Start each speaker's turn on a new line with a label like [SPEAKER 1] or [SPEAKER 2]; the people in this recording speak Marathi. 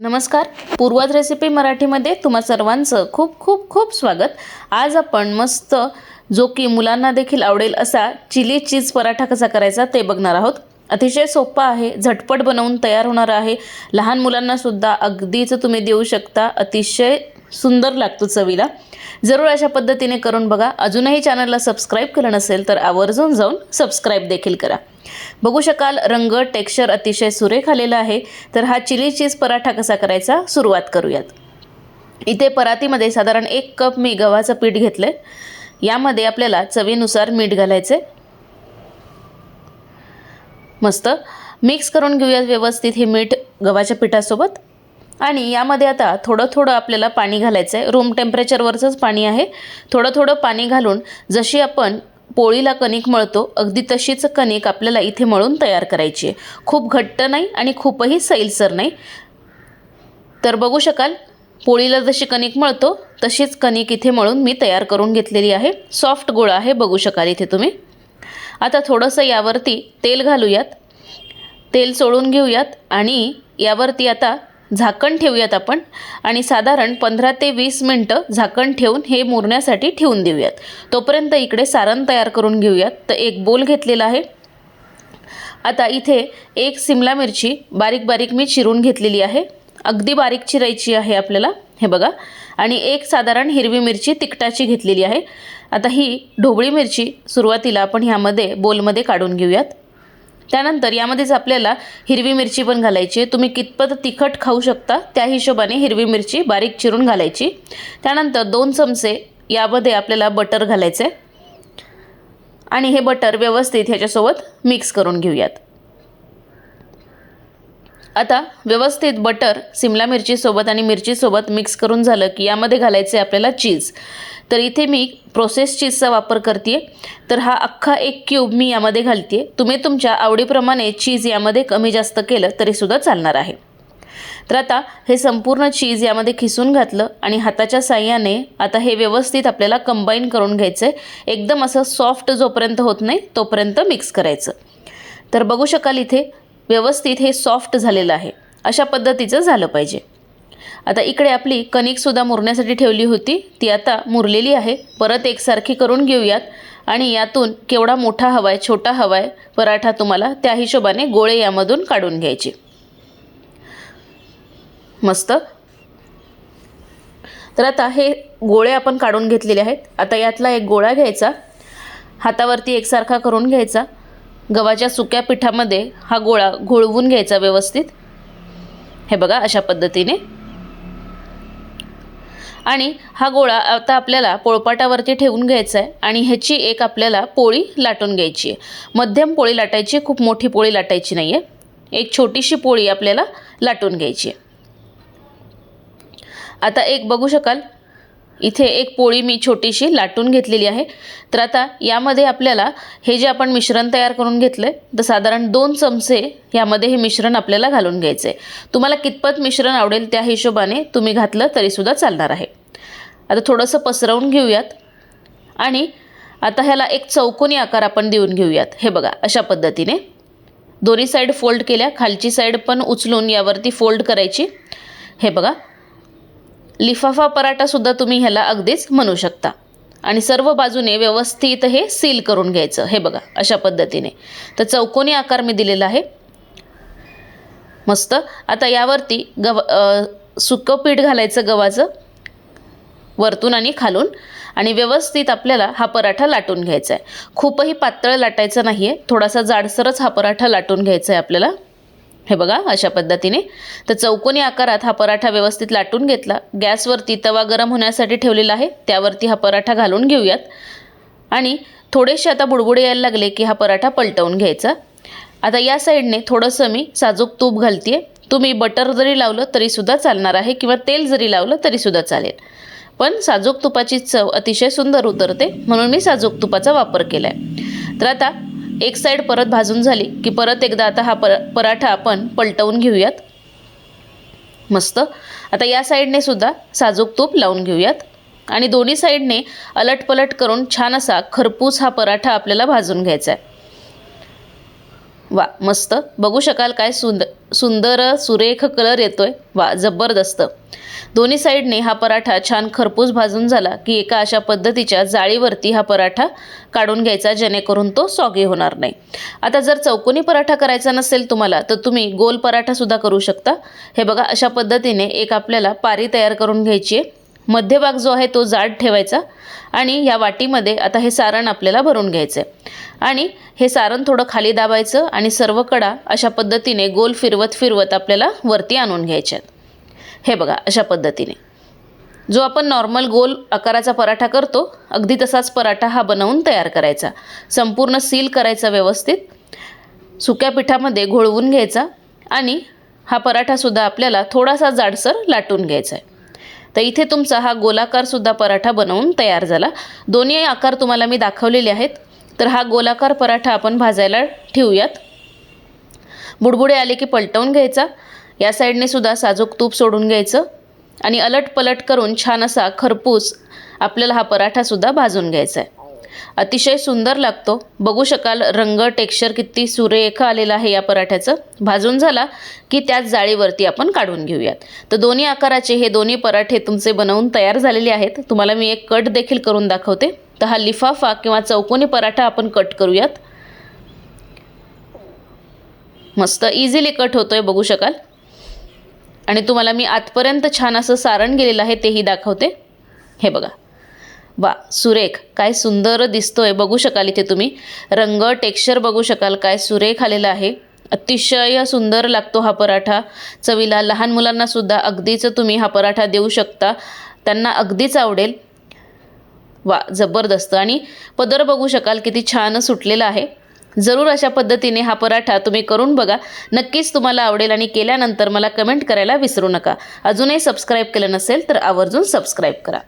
[SPEAKER 1] नमस्कार. पूर्वज रेसिपी मराठीमध्ये तुम्हा सर्वांचं खूप खूप खूप स्वागत. आज आपण मस्त जो की मुलांना देखील आवडेल असा चिली चीज पराठा कसा करायचा ते बघणार आहोत. अतिशय सोपा आहे झटपट बनवून तयार होणार आहे. लहान मुलांनासुद्धा अगदीच तुम्ही देऊ शकता. अतिशय सुंदर लागतो चवीला. जरूर अशा पद्धतीने करून बघा. अजूनही चॅनलला सबस्क्राईब केलं नसेल तर आवर्जून जाऊन सबस्क्राईब देखील करा. बघू शकाल रंग टेक्स्चर अतिशय सुरेख आलेला आहे. तर हा चिली चीज पराठा कसा करायचा? सुरुवात करूयात. इथे परातीमध्ये साधारण एक कप मी गव्हाचं पीठ घेतलं आहे यामध्ये आपल्याला चवीनुसार मीठ घालायचे मस्त. मिक्स करून घेऊयात व्यवस्थित हे मीठ गव्हाच्या पिठासोबत. आणि यामध्ये आता थोडं थोडं आपल्याला पाणी घालायचं आहे रूम टेम्परेचरवरचंच पाणी आहे. थोडं थोडं पाणी घालून जशी आपण पोळीला कणिक मळतो अगदी तशीच कणिक आपल्याला इथे मळून तयार करायची आहे. खूप घट्ट नाही आणि खूपही सैलसर नाही. तर बघू शकाल पोळीला जशी कणिक मळतो तशीच कणिक इथे मळून मी तयार करून घेतलेली आहे. सॉफ्ट गोळा आहे बघू शकाल इथे तुम्ही. आता थोडंसं यावरती तेल घालूयात. तेल सोडून घेऊयात आणि यावरती आता झाकण ठेवूयात आपण. आणि साधारण पंधरा ते वीस मिनटं झाकण ठेवून हे मुरण्यासाठी ठेवून देऊयात. तोपर्यंत इकडे सारण तयार करून घेऊयात. तर एक बोल घेतलेला आहे. आता इथे एक सिमला मिरची बारीक बारीक मी चिरून घेतलेली आहे. अगदी बारीक चिरायची आहे आपल्याला. हे बघा. आणि एक साधारण हिरवी मिरची तिखटाची घेतलेली आहे. आता ही ढोबळी मिरची सुरुवातीला आपण ह्यामध्ये बोलमध्ये काढून घेऊयात. त्यानंतर यामध्येच आपल्याला हिरवी मिरची पण घालायची. आहे तुम्ही कितपत तिखट खाऊ शकता त्या हिशोबाने हिरवी मिरची बारीक चिरून घालायची. त्यानंतर दोन चमचे यामध्ये आपल्याला बटर घालायचं. आहे आणि हे बटर व्यवस्थित ह्याच्यासोबत मिक्स करून घेऊयात. आता व्यवस्थित बटर सिमला मिरचीसोबत आणि मिरचीसोबत मिक्स करून झालं की यामध्ये घालायचे आपल्याला चीज तर इथे मी प्रोसेस चीजचा वापर करते तर हा अख्खा एक क्यूब मी यामध्ये घालते तुम्ही तुमच्या आवडीप्रमाणे चीज यामध्ये कमी जास्त केलं तरीसुद्धा चालणार आहे. तर आता हे संपूर्ण चीज यामध्ये खिसून घातलं आणि हाताच्या साह्याने आता हे व्यवस्थित आपल्याला कंबाईन करून घ्यायचं आहे एकदम असं सॉफ्ट जोपर्यंत होत नाही तोपर्यंत मिक्स करायचं. तर बघू शकाल इथे व्यवस्थित हे सॉफ्ट झालेलं आहे. अशा पद्धतीचं झालं पाहिजे. आता इकडे आपली कणिकसुद्धा मुरण्यासाठी ठेवली होती. ती आता मुरलेली आहे. परत एकसारखी करून घेऊयात. आणि यातून केवढा मोठा हवा आहे छोटा हवा आहे पराठा तुम्हाला त्या हिशोबाने गोळे यामधून काढून घ्यायचे. मस्त. तर आता हे गोळे आपण काढून घेतलेले आहेत. आता यातला एक गोळा घ्यायचा. हातावरती एकसारखा करून घ्यायचा. गव्हाच्या सुक्या पिठामध्ये हा गोळा घोळवून घ्यायचा व्यवस्थित. हे बघा अशा पद्धतीने. आणि हा गोळा आता आपल्याला पोळपाटावरती ठेवून घ्यायचा आहे आणि ह्याची एक आपल्याला पोळी लाटून घ्यायची आहे मध्यम पोळी लाटायची खूप मोठी पोळी लाटायची नाही आहे एक छोटीशी पोळी आपल्याला लाटून घ्यायची आहे आता एक बघू शकाल. इथे एक पोळी मी छोटीशी लाटून घेतलेली आहे. तर आता यामध्ये आपल्याला हे जे आपण मिश्रण तयार करून घेतलं आहे तर साधारण दोन चमचे यामध्ये हे मिश्रण आपल्याला घालून घ्यायचं आहे तुम्हाला कितपत मिश्रण आवडेल त्या हिशोबाने तुम्ही घातलं तरीसुद्धा चालणार आहे. आता थोडंसं पसरवून घेऊयात. आणि आता ह्याला एक चौकोनी आकार आपण देऊन घेऊयात. हे बघा अशा पद्धतीने. दोन्ही साईड फोल्ड केल्या खालची साईड पण उचलून यावरती फोल्ड करायची. हे बघा. लिफाफा पराठासुद्धा तुम्ही ह्याला अगदीच म्हणू शकता. आणि सर्व बाजूने व्यवस्थित हे सील करून घ्यायचं. हे बघा अशा पद्धतीने. तर चौकोनी आकार मी दिलेला आहे. मस्त. आता यावरती गव सुकं पीठ घालायचं गव्हाचं. वरतून आणि खालून. आणि व्यवस्थित आपल्याला हा पराठा लाटून घ्यायचा आहे. खूपही पातळ लाटायचं नाही आहे थोडासा जाडसरच हा पराठा लाटून घ्यायचा आहे आपल्याला. हे बघा अशा पद्धतीने. तर चौकोनी आकारात हा पराठा व्यवस्थित लाटून घेतला. गॅसवरती तवा गरम होण्यासाठी ठेवलेला आहे. त्यावरती हा पराठा घालून घेऊयात. आणि थोडेसे आता बुडबुडे यायला लागले की हा पराठा पलटवून घ्यायचा. आता या साईडने थोडंसं मी साजूक तूप घालते तुम्ही बटर जरी लावलं तरीसुद्धा चालणार आहे किंवा तेल जरी लावलं तरीसुद्धा चालेल. पण साजूक तुपाची चव अतिशय सुंदर उतरते म्हणून मी साजूक तुपाचा वापर केला आहे तर आता एक साईड परत भाजून झाली की परत एकदा आता हा पर पराठा आपण पलटवून घेऊयात. मस्त. आता या साईडने सुद्धा साजूक तूप लावून घेऊयात. आणि दोन्ही साईडने अलटपलट करून छान असा खरपूस हा पराठा आपल्याला भाजून घ्यायचा आहे वा मस्त. बघू शकाल काय सुंदर सुंदर सुरेख कलर येतोय. वा जबरदस्त. दोन्ही साईडने हा पराठा छान खरपूस भाजून झाला की एका अशा पद्धतीच्या जाळीवरती हा पराठा काढून घ्यायचा जेणेकरून तो सॉगी होणार नाही. आता जर चौकोनी पराठा करायचा नसेल तुम्हाला तर तुम्ही गोल पराठासुद्धा करू शकता. हे बघा अशा पद्धतीने एक आपल्याला पारी तयार करून घ्यायची आहे. मध्यभाग जो आहे तो जाड ठेवायचा आणि या वाटीमध्ये आता हे सारण आपल्याला भरून घ्यायचं आहे आणि हे सारण थोडं खाली दाबायचं आणि सर्व कडा अशा पद्धतीने गोल फिरवत फिरवत आपल्याला वरती आणून घ्यायचे आहेत. हे बघा अशा पद्धतीने. जो आपण नॉर्मल गोल आकाराचा पराठा करतो अगदी तसाच पराठा हा बनवून तयार करायचा. संपूर्ण सील करायचा व्यवस्थित. सुक्या पिठामध्ये घोळवून घ्यायचा आणि हा पराठासुद्धा आपल्याला थोडासा जाडसर लाटून घ्यायचा आहे. तर इथे तुमचा हा गोलाकारसुद्धा पराठा बनवून तयार झाला. दोन्ही आकार तुम्हाला मी दाखवलेले आहेत. तर हा गोलाकार पराठा आपण भाजायला ठेवूयात. बुडबुडे आले की पलटवून घ्यायचा. या साईडने सुद्धा साजूक तूप सोडून घ्यायचं. आणि अलट पलट करून छान असा खरपूस आपल्याला हा पराठासुद्धा भाजून घ्यायचा आहे. अतिशय सुंदर लागतो. बघू शकाल रंग टेक्स्चर किती सुरेख आलेलं आहे या पराठ्याचं. भाजून झाला की त्याच जाळीवरती आपण काढून घेऊयात. तर दोन्ही आकाराचे हे दोन्ही पराठे तुमचे बनवून तयार झालेले आहेत. तुम्हाला मी एक कट देखील करून दाखवते. तर हा लिफाफा किंवा चौकोनी पराठा आपण कट करूयात. मस्त इझिली कट होतोय बघू शकाल. आणि तुम्हाला मी आतपर्यंत छान असं सारण गेलेलं आहे तेही दाखवते. हे बघा. वा सुरेख. काय सुंदर दिसतोय. बघू शकाल इथे तुम्ही. रंग टेक्स्चर बघू शकाल. काय सुरेख आलेला आहे. अतिशय सुंदर लागतो हा पराठा. चवीला लहान मुलांना सुद्धा अगदीच तुम्ही हा पराठा देऊ शकता. त्यांना अगदीच आवडेल. वा जबरदस्त. आणि पदर बघू शकाल किती छान सुटलेला आहे. जरूर अशा पद्धतीने हा पराठा तुम्ही करून बघा. नक्कीच तुम्हाला आवडेल आणि केल्यानंतर मला कमेंट करायला विसरू नका. अजूनही सबस्क्राईब केलं नसेल तर आवर्जून सबस्क्राईब करा.